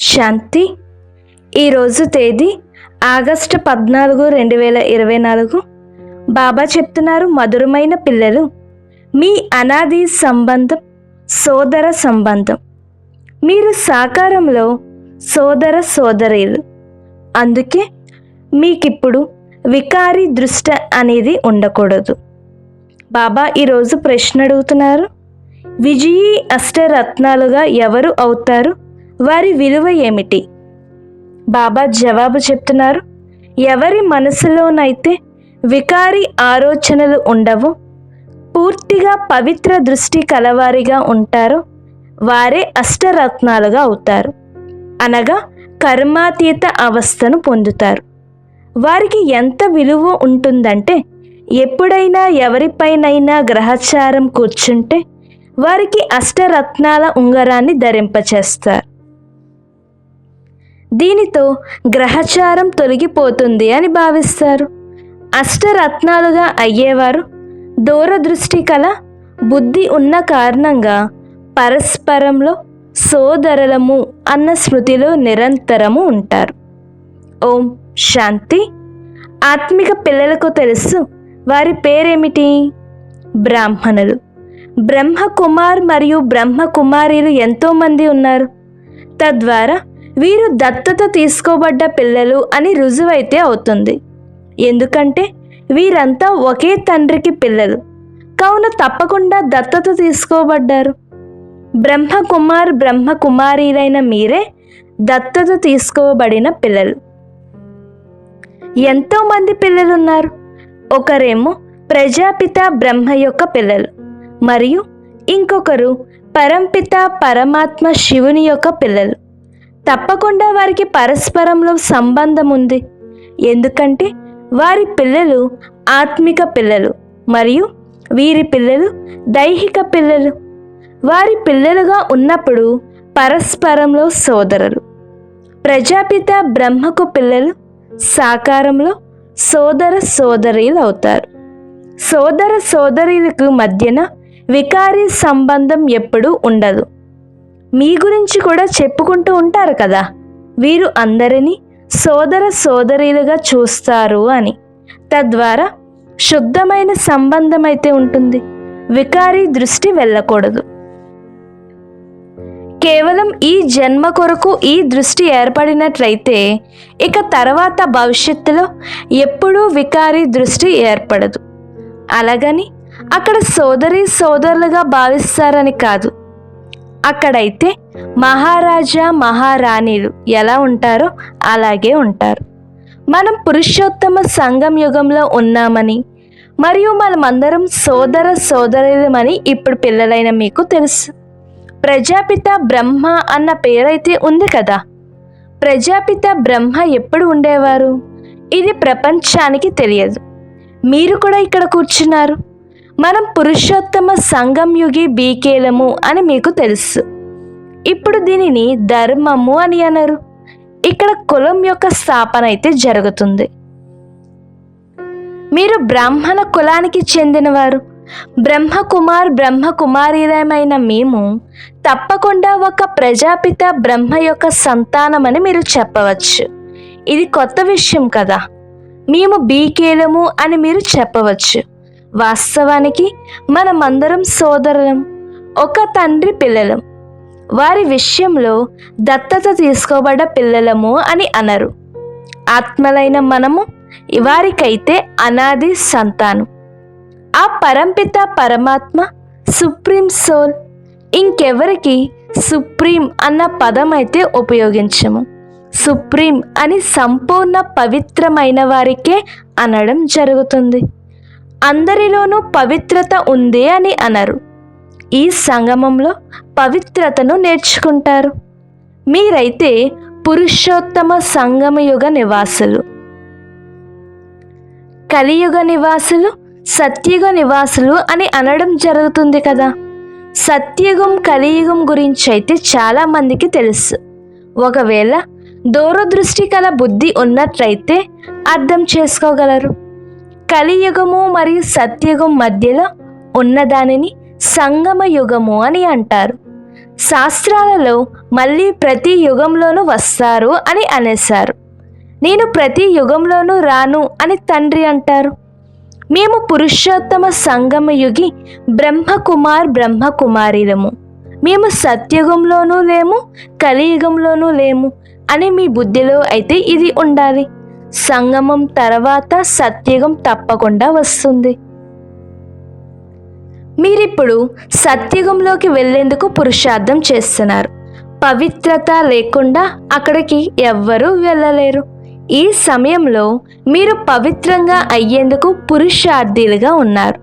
శాంతి. ఈరోజు తేదీ ఆగస్టు పద్నాలుగు రెండు వేల ఇరవై నాలుగు. బాబా చెప్తున్నారు మధురమైన పిల్లలు. మీ అనాది సంబంధం సోదర సంబంధం. మీరు సాకారంలో సోదర సోదరీలు. అందుకే మీకిప్పుడు వికారి దృష్ట అనేది ఉండకూడదు. బాబా ఈరోజు ప్రశ్న అడుగుతున్నారు విజయీ అష్టరత్నాలుగా ఎవరు అవుతారు? వారి విలువ ఏమిటి? బాబా జవాబు చెప్తున్నారు ఎవరి మనసులోనైతే వికారి ఆలోచనలు ఉండవో పూర్తిగా పవిత్ర దృష్టి కలవారిగా ఉంటారో వారే అష్టరత్నాలుగా అవుతారు. అనగా కర్మాతీత అవస్థను పొందుతారు. వారికి ఎంత విలువ ఉంటుందంటే ఎప్పుడైనా ఎవరిపైనైనా గ్రహచారం కూర్చుంటే వారికి అష్టరత్నాల ఉంగరాన్ని ధరింపచేస్తారు. దీనితో గ్రహచారం తొలగిపోతుంది అని భావిస్తారు. అష్టరత్నాలుగా అయ్యేవారు దూరదృష్టి కల బుద్ధి ఉన్న కారణంగా పరస్పరంలో సోదరులము అన్న స్మృతిలో నిరంతరము ఉంటారు. ఓం శాంతి. ఆత్మిక పిల్లలకు తెలుసు వారి పేరేమిటి? బ్రాహ్మణులు. బ్రహ్మ కుమార్ మరియు బ్రహ్మ కుమారీలు ఎంతోమంది ఉన్నారు. తద్వారా వీరు దత్తత తీసుకోబడ్డ పిల్లలు అని రుజువైతే అవుతుంది. ఎందుకంటే వీరంతా ఒకే తండ్రికి పిల్లలు. కావున తప్పకుండా దత్తత తీసుకోబడ్డారు. బ్రహ్మకుమార్ బ్రహ్మకుమారీలైన బ్రహ్మ మీరే దత్తత తీసుకోబడిన పిల్లలు. ఎంతోమంది పిల్లలు ఉన్నారు ఒకరేమో ప్రజాపిత బ్రహ్మ యొక్క పిల్లలు. మరియు ఇంకొకరు పరంపిత పరమాత్మ శివుని యొక్క పిల్లలు. తప్పకుండా వారికి పరస్పరంలో సంబంధం ఉంది ఎందుకంటే వారి పిల్లలు ఆత్మిక పిల్లలు మరియు వీరి పిల్లలు దైహిక పిల్లలు. వారి పిల్లలుగా ఉన్నప్పుడు పరస్పరంలో సోదరులు. ప్రజాపిత బ్రహ్మకు పిల్లలు సాకారంలో సోదర సోదరీలు అవుతారు. సోదర సోదరీలకు మధ్యన వికారీ సంబంధం ఎప్పుడూ ఉండదు. మీ గురించి కూడా చెప్పుకుంటూ ఉంటారు కదా. వీరు అందరినీ సోదర సోదరీలుగా చూస్తారు అని. తద్వారా శుద్ధమైన సంబంధం అయితే ఉంటుంది. వికారీ దృష్టి వెళ్ళకూడదు. కేవలం ఈ జన్మ కొరకు ఈ దృష్టి ఏర్పడినట్లయితే ఇక తర్వాత భవిష్యత్తులో ఎప్పుడూ వికారీ దృష్టి ఏర్పడదు. అలాగని అక్కడ సోదరి సోదరులుగా భావిస్తారని కాదు. అక్కడైతే మహారాజా మహారాణిలు ఎలా ఉంటారో అలాగే ఉంటారు. మనం పురుషోత్తమ సంఘం యుగంలో ఉన్నామని మరియు మనమందరం సోదర సోదరులమని ఇప్పుడు పిల్లలైన మీకు తెలుసు. ప్రజాపిత బ్రహ్మ అన్న పేరైతే ఉంది కదా. ప్రజాపిత బ్రహ్మ ఎప్పుడు ఉండేవారు? ఇది ప్రపంచానికి తెలియదు. మీరు కూడా ఇక్కడ కూర్చున్నారు. మనం పురుషోత్తమ సంఘం యుగి బీకేలము అని మీకు తెలుసు. ఇప్పుడు దీనిని ధర్మము అని అనరు. ఇక్కడ కులం యొక్క స్థాపన అయితే జరుగుతుంది. మీరు బ్రాహ్మణ కులానికి చెందినవారు. బ్రహ్మకుమార్ బ్రహ్మకుమారీరమైన మేము తప్పకుండా ఒక ప్రజాపిత బ్రహ్మ యొక్క సంతానమని మీరు చెప్పవచ్చు. ఇది కొత్త విషయం కదా. మేము బీకేలము అని మీరు చెప్పవచ్చు. వాస్తవానికి మనమందరం సోదరులం ఒక తండ్రి పిల్లలం. వారి విషయంలో దత్తత తీసుకోబడ్డ పిల్లలము అని అనరు. ఆత్మలైన మనము వారికైతే అనాది సంతానం. ఆ పరంపిత పరమాత్మ సుప్రీం సోల్ ఇంకెవరికి సుప్రీం అన్న పదం అయితే ఉపయోగించము. సుప్రీం అని సంపూర్ణ పవిత్రమైన వారికే అనడం జరుగుతుంది. అందరిలోనూ పవిత్రత ఉంది అని అనరు. ఈ సంగమంలో పవిత్రతను నేర్చుకుంటారు. మీరైతే పురుషోత్తమ సంగమయుగ నివాసులు. కలియుగ నివాసులు సత్యుగ నివాసులు అని అనడం జరుగుతుంది కదా. సత్యుగం కలియుగం గురించి అయితే చాలా మందికి తెలుసు. ఒకవేళ దూరదృష్టి కల బుద్ధి ఉన్నట్లయితే అర్థం చేసుకోగలరు. కలియుగము మరియు సత్యుగం మధ్యలో ఉన్నదానిని సంగమ యుగము అని అంటారు. శాస్త్రాలలో మళ్ళీ ప్రతి యుగంలోనూ వస్తారు అని అనేశారు. నేను ప్రతి యుగంలోనూ రాను అని తండ్రి అంటారు. మేము పురుషోత్తమ సంగమ యుగి బ్రహ్మకుమార్ బ్రహ్మకుమారిలము. మేము సత్యుగంలోనూ లేము కలియుగంలోనూ లేము అని మీ బుద్ధిలో అయితే ఇది ఉండాలి. సంగమం తర్వాత సత్యుగం తప్పకుండా వస్తుంది. మీరిప్పుడు సత్యుగంలోకి వెళ్ళేందుకు పురుషార్థం చేస్తున్నారు. పవిత్రత లేకుండా అక్కడికి ఎవ్వరూ వెళ్ళలేరు. ఈ సమయంలో మీరు పవిత్రంగా అయ్యేందుకు పురుషార్థులుగా ఉన్నారు.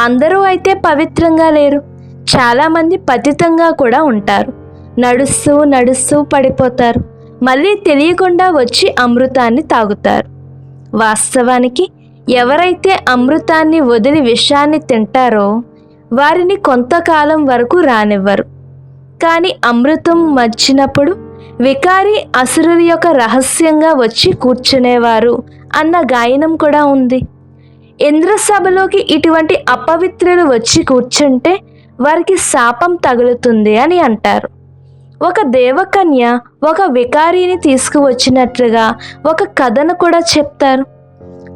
అందరూ అయితే పవిత్రంగా లేరు. చాలామంది పతితంగా కూడా ఉంటారు. నడుస్తూ నడుస్తూ పడిపోతారు. మళ్ళీ తెలియకుండా వచ్చి అమృతాన్ని తాగుతారు. వాస్తవానికి ఎవరైతే అమృతాన్ని వదిలి విషాన్ని తింటారో వారిని కొంతకాలం వరకు రానివ్వరు. కానీ అమృతం వచ్చినప్పుడు వికారి అసురుల యొక్క రహస్యంగా వచ్చి కూర్చునేవారు అన్న గాయనం కూడా ఉంది. ఇంద్రసభలోకి ఇటువంటి అపవిత్రులు వచ్చి కూర్చుంటే వారికి శాపం తగులుతుంది అని అంటారు. ఒక దేవకన్య ఒక వికారిని తీసుకువచ్చినట్లుగా ఒక కథను కూడా చెప్తారు.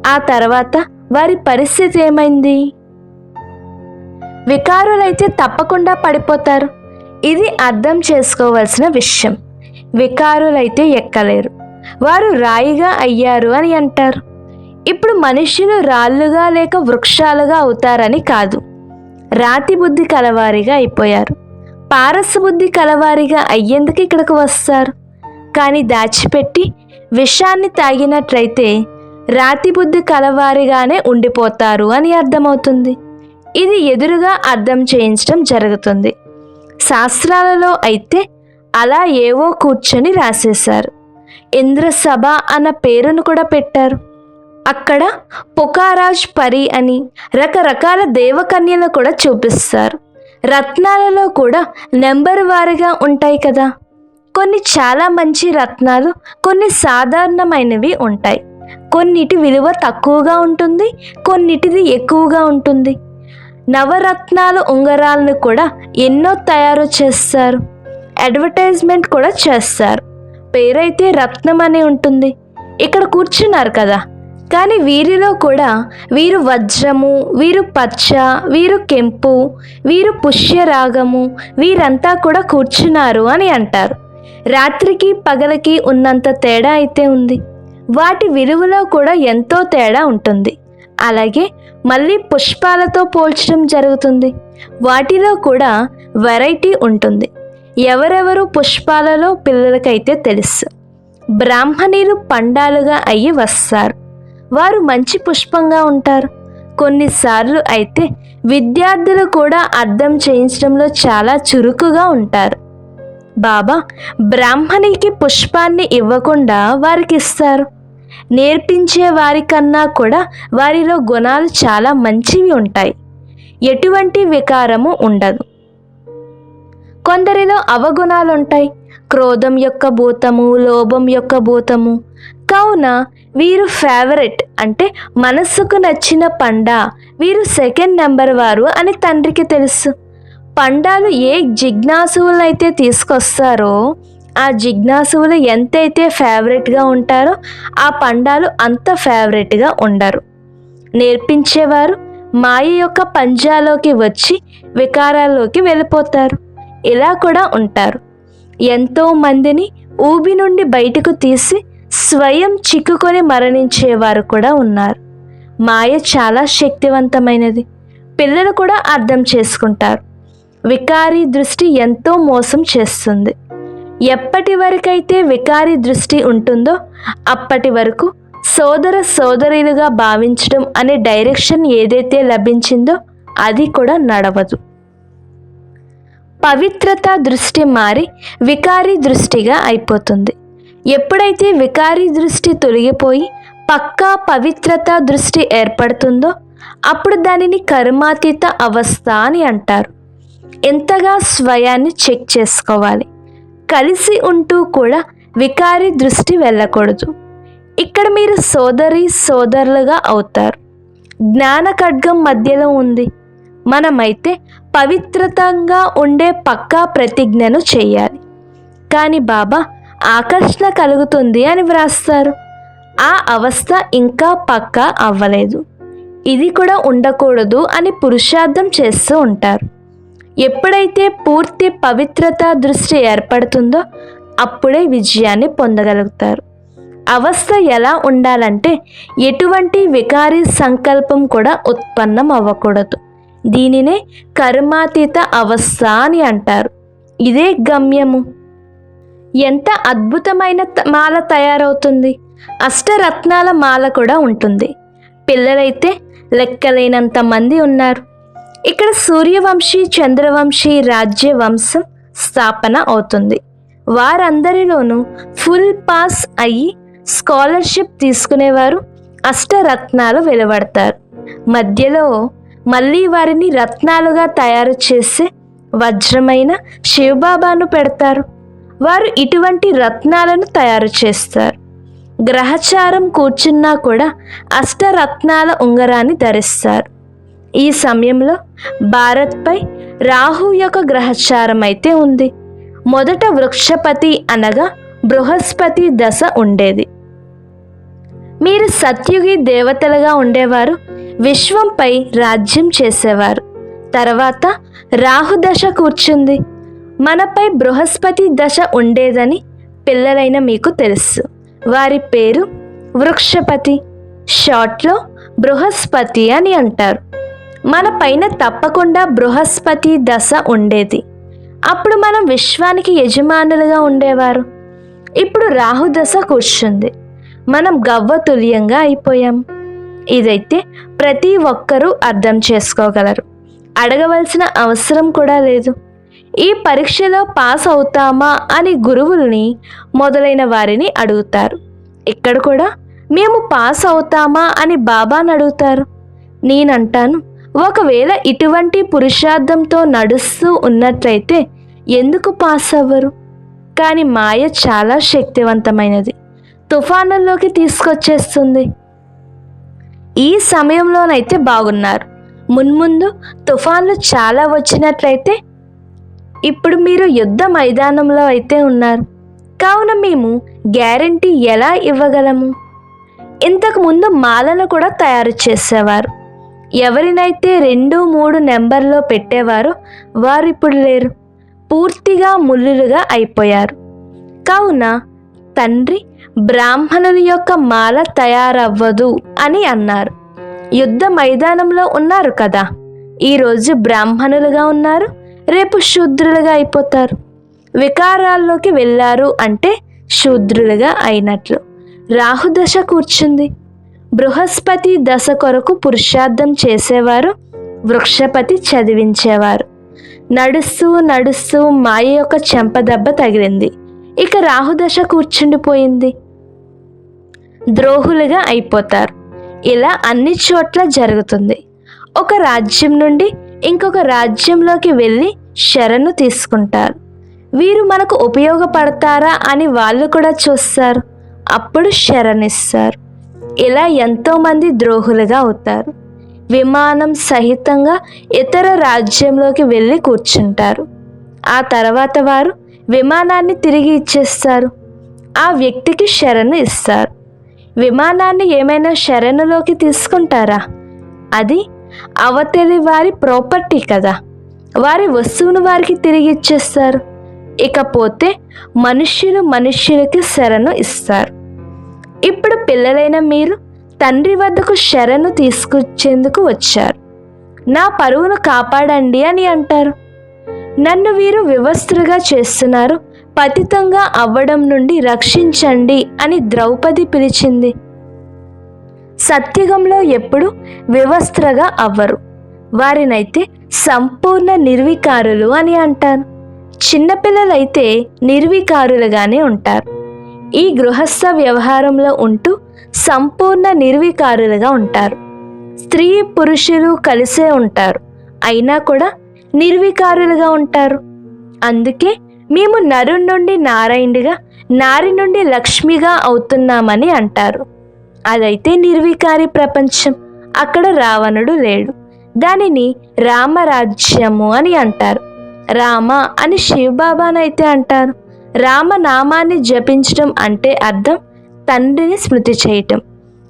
ఆ తర్వాత వారి పరిస్థితి ఏమైంది? వికారులైతే తప్పకుండా పడిపోతారు. ఇది అర్థం చేసుకోవాల్సిన విషయం. వికారులైతే ఎక్కలేరు. వారు రాయిగా అయ్యారు అని అంటారు. ఇప్పుడు మనుష్యులు రాళ్ళుగా లేక వృక్షాలుగా అవుతారని కాదు. రాతి బుద్ధి కలవారిగా అయిపోయారు. పారసబుద్ధి కలవారిగా అయ్యేందుకు ఇక్కడికి వస్తారు. కానీ దాచిపెట్టి విషాన్ని తాగినట్లయితే రాతి బుద్ధి కలవారిగానే ఉండిపోతారు అని అర్థమవుతుంది. ఇది ఎదురుగా అర్థం చేయించడం జరుగుతుంది. శాస్త్రాలలో అయితే అలా ఏవో కూర్చొని రాసేశారు. ఇంద్రసభ అన్న పేరును కూడా పెట్టారు. అక్కడ పుకారాజ్ పరి అని రకరకాల దేవకన్యలు కూడా చూపిస్తారు. రత్నాలలో కూడా నెంబర్ వారిగా ఉంటాయి కదా. కొన్ని చాలా మంచి రత్నాలు కొన్ని సాధారణమైనవి ఉంటాయి. కొన్నిటి విలువ తక్కువగా ఉంటుంది కొన్నిటిది ఎక్కువగా ఉంటుంది. నవరత్నాల ఉంగరాలను కూడా ఎన్నో తయారు చేస్తారు. అడ్వర్టైజ్మెంట్ కూడా చేస్తారు. పేరైతే రత్నం అని ఉంటుంది. ఇక్కడ కూర్చున్నారు కదా. కానీ వీరిలో కూడా వీరు వజ్రము వీరు పచ్చ వీరు కెంపు వీరు పుష్యరాగము వీరంతా కూడా కూర్చున్నారు అని అంటారు. రాత్రికి పగలకి ఉన్నంత తేడా అయితే ఉంది. వాటి విలువలో కూడా ఎంతో తేడా ఉంటుంది. అలాగే మళ్ళీ పుష్పాలతో పోల్చడం జరుగుతుంది. వాటిలో కూడా వెరైటీ ఉంటుంది. ఎవరెవరు పుష్పాలలో పిల్లలకైతే తెలుసు. బ్రాహ్మణీలు పండాలుగా అయ్యి వస్తారు. వారు మంచి పుష్పంగా ఉంటారు. కొన్నిసార్లు అయితే విద్యార్థులు కూడా అర్థం చేయించడంలో చాలా చురుకుగా ఉంటారు. బాబా బ్రాహ్మణికి పుష్పాన్ని ఇవ్వకుండా వారికి ఇస్తారు. నేర్పించే వారికన్నా కూడా వారిలో గుణాలు చాలా మంచివి ఉంటాయి. ఎటువంటి వికారము ఉండదు. కొందరిలో అవగుణాలు ఉంటాయి క్రోధం యొక్క భూతము లోభం యొక్క భూతము కావున వీరు ఫేవరెట్ అంటే మనస్సుకు నచ్చిన పండ. వీరు సెకండ్ నెంబర్ వారు అని తండ్రికి తెలుసు. పండాలు ఏ జిజ్ఞాసువులైతే తీసుకొస్తారో ఆ జిజ్ఞాసువులు ఎంతైతే ఫేవరెట్గా ఉంటారో ఆ పండాలు అంత ఫేవరెట్గా ఉండరు. నేర్పించేవారు మాయ యొక్క పంజాలోకి వచ్చి వికారాల్లోకి వెళ్ళిపోతారు. ఇలా కూడా ఉంటారు. ఎంతో మందిని ఊబి నుండి బయటకు తీసి స్వయం చిక్కుకొని మరణించేవారు కూడా ఉన్నారు. మాయ చాలా శక్తివంతమైనది. పిల్లలు కూడా అర్థం చేసుకుంటారు. వికారి దృష్టి ఎంతో మోసం చేస్తుంది. ఎప్పటి వరకైతే వికారి దృష్టి ఉంటుందో అప్పటి వరకు సోదర సోదరులుగా భావించడం అనే డైరెక్షన్ ఏదైతే లభించిందో అది కూడా నడవదు. పవిత్రత దృష్టి మారి వికారి దృష్టిగా అయిపోతుంది. ఎప్పుడైతే వికారి దృష్టి తొలగిపోయి పక్కా పవిత్రత దృష్టి ఏర్పడుతుందో అప్పుడు దానిని కర్మాతీత అవస్థ అని అంటారు. ఎంతగా స్వయాన్ని చెక్ చేసుకోవాలి. కలిసి ఉంటూ కూడా వికారి దృష్టి వెళ్ళకూడదు. ఇక్కడ మీరు సోదరి సోదరులుగా అవుతారు. జ్ఞాన ఖడ్గం మధ్యలో ఉంది. మనమైతే పవిత్రతంగా ఉండే పక్కా ప్రతిజ్ఞను చేయాలి. కానీ బాబా ఆకర్షణ కలుగుతుంది అని వ్రాస్తారు. ఆ అవస్థ ఇంకా పక్కా అవ్వలేదు. ఇది కూడా ఉండకూడదు అని పురుషార్థం చేస్తూ ఉంటారు. ఎప్పుడైతే పూర్తి పవిత్రత దృష్టి ఏర్పడుతుందో అప్పుడే విజయాన్ని పొందగలుగుతారు. అవస్థ ఎలా ఉండాలంటే ఎటువంటి వికారి సంకల్పం కూడా ఉత్పన్నం అవ్వకూడదు. దీనినే కర్మాతీత అవస్థ అని అంటారు. ఇదే గమ్యము. ఎంత అద్భుతమైన త- మాల తయారవుతుంది. అష్టరత్నాల మాల కూడా ఉంటుంది. పిల్లలైతే లెక్కలేనంత మంది ఉన్నారు. ఇక్కడ సూర్యవంశీ చంద్రవంశీ రాజ్య వంశం స్థాపన అవుతుంది. వారందరిలోనూ ఫుల్ పాస్ అయ్యి స్కాలర్షిప్ తీసుకునేవారు అష్టరత్నాలు వెలువడతారు. మధ్యలో మళ్ళీ వారిని రత్నాలుగా తయారు చేసే వజ్రమైన శివబాబాను పెడతారు. వారు ఇటువంటి రత్నాలను తయారు చేస్తారు. గ్రహచారం కూర్చున్నా కూడా అష్టరత్నాల ఉంగరాన్ని ధరిస్తారు. ఈ సమయంలో భారత్పై రాహు యొక్క గ్రహచారం అయితే ఉంది. మొదట వృక్షపతి అనగా బృహస్పతి దశ ఉండేది. మీరు సత్యుగి దేవతలుగా ఉండేవారు విశ్వంపై రాజ్యం చేసేవారు. తర్వాత రాహు దశ కూర్చుంది. మనపై బృహస్పతి దశ ఉండేదని పిల్లలైన మీకు తెలుసు. వారి పేరు వృక్షపతి. షార్ట్లో బృహస్పతి అని అంటారు. మన పైన తప్పకుండా బృహస్పతి దశ ఉండేది. అప్పుడు మనం విశ్వానికి యజమానులుగా ఉండేవారు. ఇప్పుడు రాహు దశ కూర్చుంది. మనం గవ్వ తుల్యంగా అయిపోయాం. ఇదైతే ప్రతి ఒక్కరూ అర్థం చేసుకోగలరు. అడగవలసిన అవసరం కూడా లేదు. ఈ పరీక్షలో పాస్ అవుతామా అని గురువుల్ని మొదలైన వారిని అడుగుతారు. ఇక్కడ కూడా మేము పాస్ అవుతామా అని బాబాను అడుగుతారు. నేనంటాను ఒకవేళ ఇటువంటి పురుషార్థంతో నడుస్తూ ఉన్నట్లయితే ఎందుకు పాస్ అవ్వరు? కానీ మాయ చాలా శక్తివంతమైనది. తుఫానుల్లోకి తీసుకొచ్చేస్తుంది. ఈ సమయంలోనైతే బాగున్నారు. మున్ముందు తుఫాన్లు చాలా వచ్చినట్లయితే ఇప్పుడు మీరు యుద్ధ మైదానంలో అయితే ఉన్నారు. కావున మేము గ్యారంటీ ఎలా ఇవ్వగలము? ఇంతకుముందు మాలను కూడా తయారు చేసేవారు. ఎవరినైతే రెండు మూడు నెంబర్లో పెట్టేవారో వారు ఇప్పుడు లేరు. పూర్తిగా ముల్లులుగా అయిపోయారు. కావున తండ్రి బ్రాహ్మణుల యొక్క మాల తయారవ్వదు అని అన్నారు. యుద్ధ మైదానంలో ఉన్నారు కదా. ఈరోజు బ్రాహ్మణులుగా ఉన్నారు. రేపు శూద్రులుగా అయిపోతారు. వికారాల్లోకి వెళ్ళారు అంటే శూద్రులుగా అయినట్లు. రాహుదశ కూర్చుంది. బృహస్పతి దశ కొరకు పురుషార్థం చేసేవారు వృక్షపతి చదివించేవారు. నడుస్తూ నడుస్తూ మాయ యొక్క చెంపదెబ్బ తగిలింది. ఇక రాహుదశ కూర్చుండిపోయింది. ద్రోహులుగా అయిపోతారు. ఇలా అన్ని చోట్ల జరుగుతుంది. ఒక రాజ్యం నుండి ఇంకొక రాజ్యంలోకి వెళ్ళి శరణు తీసుకుంటారు. వీరు మనకు ఉపయోగపడతారా అని వాళ్ళు కూడా చూస్తారు. అప్పుడు శరణిస్తారు. ఇలా ఎంతోమంది ద్రోహులుగా అవుతారు. విమానం సహితంగా ఇతర రాజ్యంలోకి వెళ్ళి కూర్చుంటారు. ఆ తర్వాత వారు విమానాన్ని తిరిగి ఇచ్చేస్తారు. ఆ వ్యక్తికి శరణు ఇస్తారు. విమానాన్ని ఏమైనా శరణులోకి తీసుకుంటారా? అది అవతలి వారి ప్రాపర్టీ కదా. వారి వస్తువును వారికి తిరిగి ఇచ్చేస్తారు. ఇకపోతే మనుష్యులు మనుష్యులకి శరణు ఇస్తారు. ఇప్పుడు పిల్లలైన మీరు తండ్రి వద్దకు శరణు తీసుకొచ్చేందుకు వచ్చారు. నా పరువును కాపాడండి అని అంటారు. నన్ను వీరు వివస్త్రుగా చేస్తున్నారు. పతితంగా అవ్వడం నుండి రక్షించండి అని ద్రౌపది పిలిచింది. సత్యుగంలో ఎప్పుడు వివస్త్రగా అవ్వరు. వారినైతే సంపూర్ణ నిర్వికారులు అని అంటారు. చిన్నపిల్లలైతే నిర్వికారులుగానే ఉంటారు. ఈ గృహస్థ వ్యవహారంలో ఉంటూ సంపూర్ణ నిర్వికారులుగా ఉంటారు. స్త్రీ పురుషులు కలిసే ఉంటారు. అయినా కూడా నిర్వికారులుగా ఉంటారు. అందుకే మేము నరు నుండి నారాయణుడిగా నారి నుండి లక్ష్మిగా అవుతున్నామని అంటారు. అదైతే నిర్వికారి ప్రపంచం. అక్కడ రావణుడు లేడు. దానిని రామరాజ్యము అని అంటారు. రామ అని శివబాబానైతే అంటారు. రామనామాన్ని జపించడం అంటే అర్థం తండ్రిని స్మృతి చేయటం.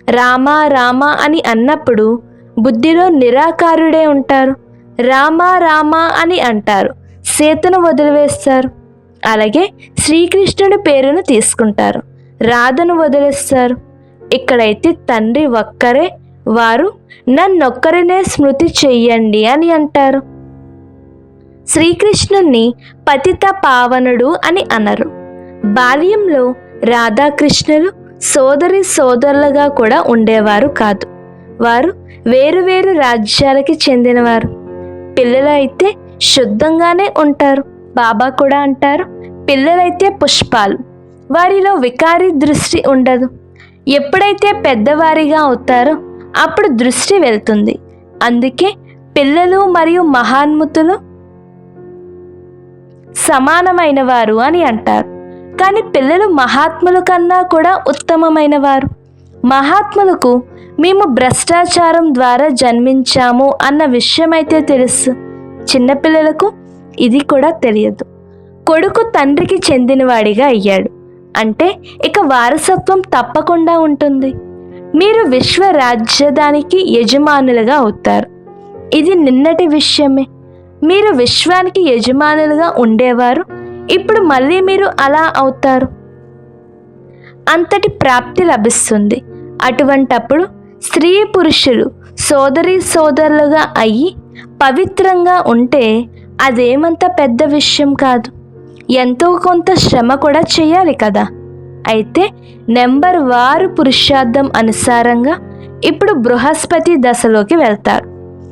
రామ రామ అని అన్నప్పుడు బుద్ధిలో నిరాకారుడే ఉంటారు. రామ రామ అని అంటారు. సీతను వదిలివేస్తారు. అలాగే శ్రీకృష్ణుడి పేరును తీసుకుంటారు. రాధను వదిలేస్తారు. ఇక్కడైతే తండ్రి ఒక్కరే వారు నన్నొక్కరినే స్మృతి చెయ్యండి అని అంటారు. శ్రీకృష్ణుణ్ణి పతిత పావనుడు అని అనరు. బాల్యంలో రాధాకృష్ణులు సోదరి సోదరులుగా కూడా ఉండేవారు కాదు. వారు వేరువేరు రాజ్యాలకి చెందినవారు. పిల్లలు అయితే శుద్ధంగానే ఉంటారు. బాబా కూడా అంటారు పిల్లలైతే పుష్పాలు. వారిలో వికారి దృష్టి ఉండదు. ఎప్పుడైతే పెద్దవారిగా అవుతారో అప్పుడు దృష్టి వెళ్తుంది. అందుకే పిల్లలు మరియు మహాన్ముతులు సమానమైన వారు అని అంటారు. కానీ పిల్లలు మహాత్ముల కన్నా కూడా ఉత్తమమైన వారు మహాత్ములకు మేము భ్రష్టాచారం ద్వారా జన్మించాము అన్న విషయం అయితే తెలుసు చిన్నపిల్లలకు ఇది కూడా తెలియదు. కొడుకు తండ్రికి చెందినవాడిగా అయ్యాడు. అంటే ఇక వారసత్వం తప్పకుండా ఉంటుంది. మీరు విశ్వ రాజ్యదానికి యజమానులుగా అవుతారు. ఇది నిన్నటి విషయమే. మీరు విశ్వానికి యజమానులుగా ఉండేవారు. ఇప్పుడు మళ్ళీ మీరు అలా అవుతారు. అంతటి ప్రాప్తి లభిస్తుంది. అటువంటప్పుడు స్త్రీ పురుషులు సోదరి సోదరులుగా అయ్యి పవిత్రంగా ఉంటే అదేమంత పెద్ద విషయం కాదు. ఎంతో కొంత శ్రమ కూడా చేయాలి కదా. అయితే నెంబర్ వారు పురుషార్థం అనుసారంగా ఇప్పుడు బృహస్పతి దశలోకి వెళ్తారు.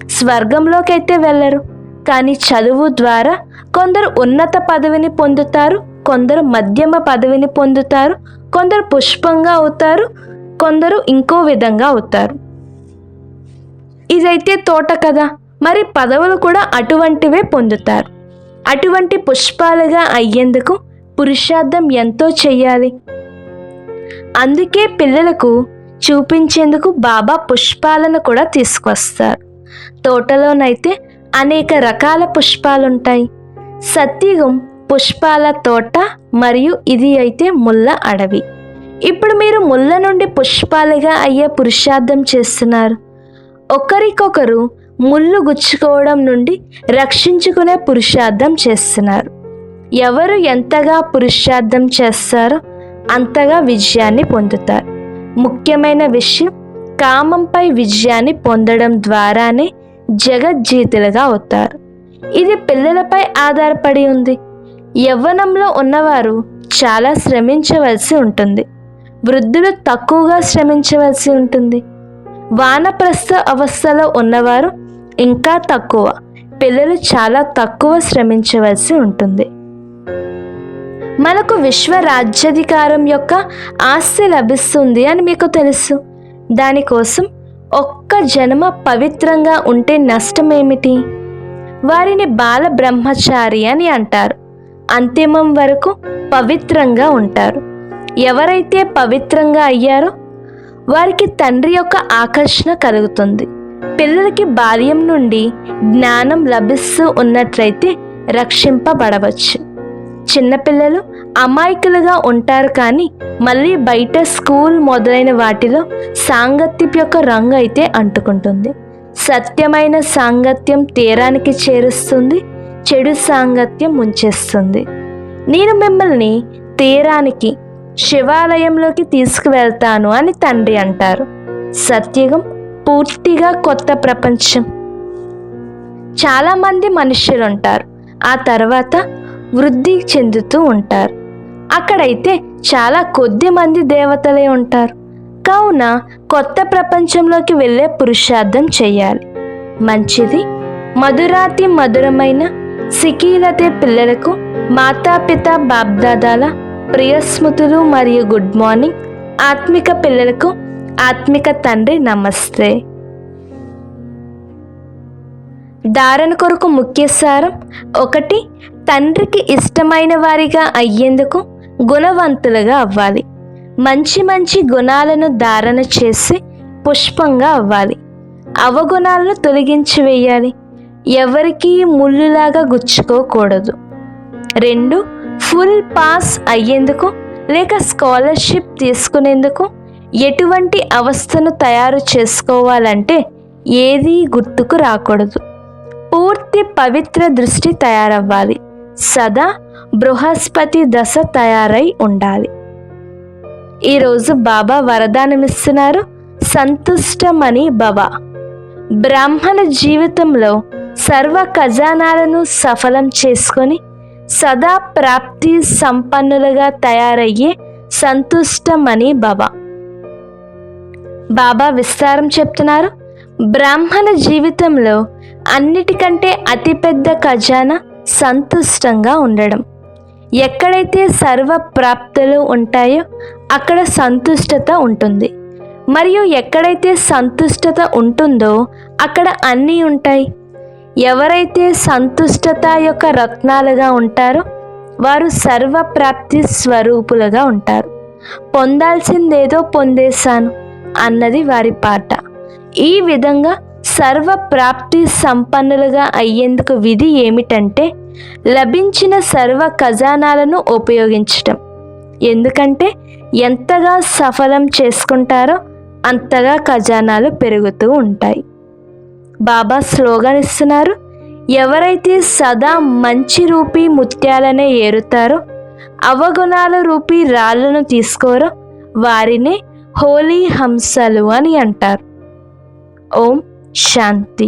స్వర్గంలోకి అయితే వెళ్ళరు. కానీ చదువు ద్వారా కొందరు ఉన్నత పదవిని పొందుతారు కొందరు మధ్యమ పదవిని పొందుతారు కొందరు పుష్పంగా అవుతారు కొందరు ఇంకో విధంగా అవుతారు. ఇదైతే తోట కదా మరి పదవులు కూడా అటువంటివే పొందుతారు. అటువంటి పుష్పాలుగా అయ్యేందుకు పురుషార్థం ఎంతో చెయ్యాలి అందుకే పిల్లలకు చూపించేందుకు బాబా పుష్పాలను కూడా తీసుకొస్తారు. తోటలోనైతే అనేక రకాల పుష్పాలుంటాయి. సత్యుగం పుష్పాల తోట మరియు ఇది అయితే ముళ్ళ అడవి. ఇప్పుడు మీరు ముళ్ళ నుండి పుష్పాలుగా అయ్యే పురుషార్థం చేస్తున్నారు. ఒకరికొకరు ముళ్ళు గుచ్చుకోవడం నుండి రక్షించుకునే పురుషార్థం చేస్తున్నారు. ఎవరు ఎంతగా పురుషార్థం చేస్తారో అంతగా విజయాన్ని పొందుతారు. ముఖ్యమైన విషయం కామంపై విజయాన్ని పొందడం ద్వారానే జగజ్జీతులుగా అవుతారు. ఇది పిల్లలపై ఆధారపడి ఉంది. యవ్వనంలో ఉన్నవారు చాలా శ్రమించవలసి ఉంటుంది. వృద్ధులు తక్కువగా శ్రమించవలసి ఉంటుంది. వానప్రస్థ అవస్థలో ఉన్నవారు ఇంకా తక్కువ. పిల్లలు చాలా తక్కువ శ్రమించవలసి ఉంటుంది. మనకు విశ్వ రాజ్యాధికారం యొక్క ఆస్తి లభిస్తుంది అని మీకు తెలుసు. దానికోసం ఒక్క జన్మ పవిత్రంగా ఉంటే నష్టమేమిటి? వారిని బాల బ్రహ్మచారి అని అంటారు. అంతిమం వరకు పవిత్రంగా ఉంటారు. ఎవరైతే పవిత్రంగా అయ్యారో వారికి తండ్రి యొక్క ఆకర్షణ కలుగుతుంది. పిల్లలకి బాల్యం నుండి జ్ఞానం లభిస్తూ ఉన్నట్లయితే రక్షింపబడవచ్చు. చిన్నపిల్లలు అమాయకులుగా ఉంటారు కానీ మళ్ళీ బయట స్కూల్ మొదలైన వాటిలో సాంగత్యం యొక్క రంగు అయితే అంటుకుంటుంది. సత్యమైన సాంగత్యం తీరానికి చేరుస్తుంది చెడు సాంగత్యం ముంచేస్తుంది. నేను మిమ్మల్ని తీరానికి శివాలయంలోకి తీసుకువెళ్తాను అని తండ్రి అంటారు. సత్యుగం పూర్తిగా కొత్త ప్రపంచం. చాలామంది మనుషులు ఉంటారు ఆ తర్వాత వృద్ధి చెందుతూ ఉంటారు. అక్కడైతే చాలా కొద్ది మంది దేవతలే ఉంటారు. కావున కొత్త ప్రపంచంలోకి వెళ్ళే పురుషార్థం చేయాలి. మంచిది. మధురాతి మధురమైన సికీలతే పిల్లలకు మాతాపిత బాబ్దాదాల ప్రియస్మృతులు మరియు గుడ్ మార్నింగ్. ఆత్మిక పిల్లలకు ఆత్మిక తండ్రి నమస్తే. ధారణ కొరకు ముఖ్య సారం ఒకటి తండ్రికి ఇష్టమైన వారిగా అయ్యేందుకు గుణవంతులుగా అవ్వాలి. మంచి మంచి గుణాలను ధారణ చేసి పుష్పంగా అవ్వాలి. అవగుణాలను తొలగించి వేయాలి. ఎవరికి ముళ్ళులాగా గుచ్చుకోకూడదు. రెండు ఫుల్ పాస్ అయ్యేందుకు లేక స్కాలర్షిప్ తీసుకునేందుకు ఎటువంటి అవస్థను తయారు చేసుకోవాలంటే ఏదీ గుర్తుకు రాకూడదు. పూర్తి పవిత్ర దృష్టి తయారవ్వాలి. సదా బృహస్పతి దశ తయారై ఉండాలి. ఈరోజు బాబా వరదానమిస్తున్నారు సంతుష్టమని భవ. బ్రాహ్మణ జీవితంలో సర్వ ఖజానాలను సఫలం చేసుకొని సదా ప్రాప్తి సంపన్నులుగా తయారయ్యే సంతుష్టమని భవ. బాబా విస్తారం చెప్తున్నారు బ్రాహ్మణ జీవితంలో అన్నిటికంటే అతిపెద్ద ఖజానా సంతుష్టంగా ఉండడం. ఎక్కడైతే సర్వ ప్రాప్తులు ఉంటాయో అక్కడ సంతుష్టత ఉంటుంది. మరియు ఎక్కడైతే సంతుష్టత ఉంటుందో అక్కడ అన్నీ ఉంటాయి. ఎవరైతే సంతుష్టత యొక్క రత్నాలుగా ఉంటారో వారు సర్వప్రాప్తి స్వరూపులుగా ఉంటారు. పొందాల్సిందేదో పొందేశాను అన్నది వారి పాట. ఈ విధంగా సర్వప్రాప్తి సంపన్నులుగా అయ్యేందుకు విధి ఏమిటంటే లభించిన సర్వ ఖజానాలను ఉపయోగించటం. ఎందుకంటే ఎంతగా సఫలం చేసుకుంటారో అంతగా ఖజానాలు పెరుగుతూ ఉంటాయి. బాబా స్లోగన్ ఇస్తున్నారు ఎవరైతే సదా మంచి రూపీ ముత్యాలనే ఏరుతారో అవగుణాల రూపీ రాళ్ళను తీసుకోరో వారినే హోలీ హంసలు అని అంటారు. ఓం శాంతి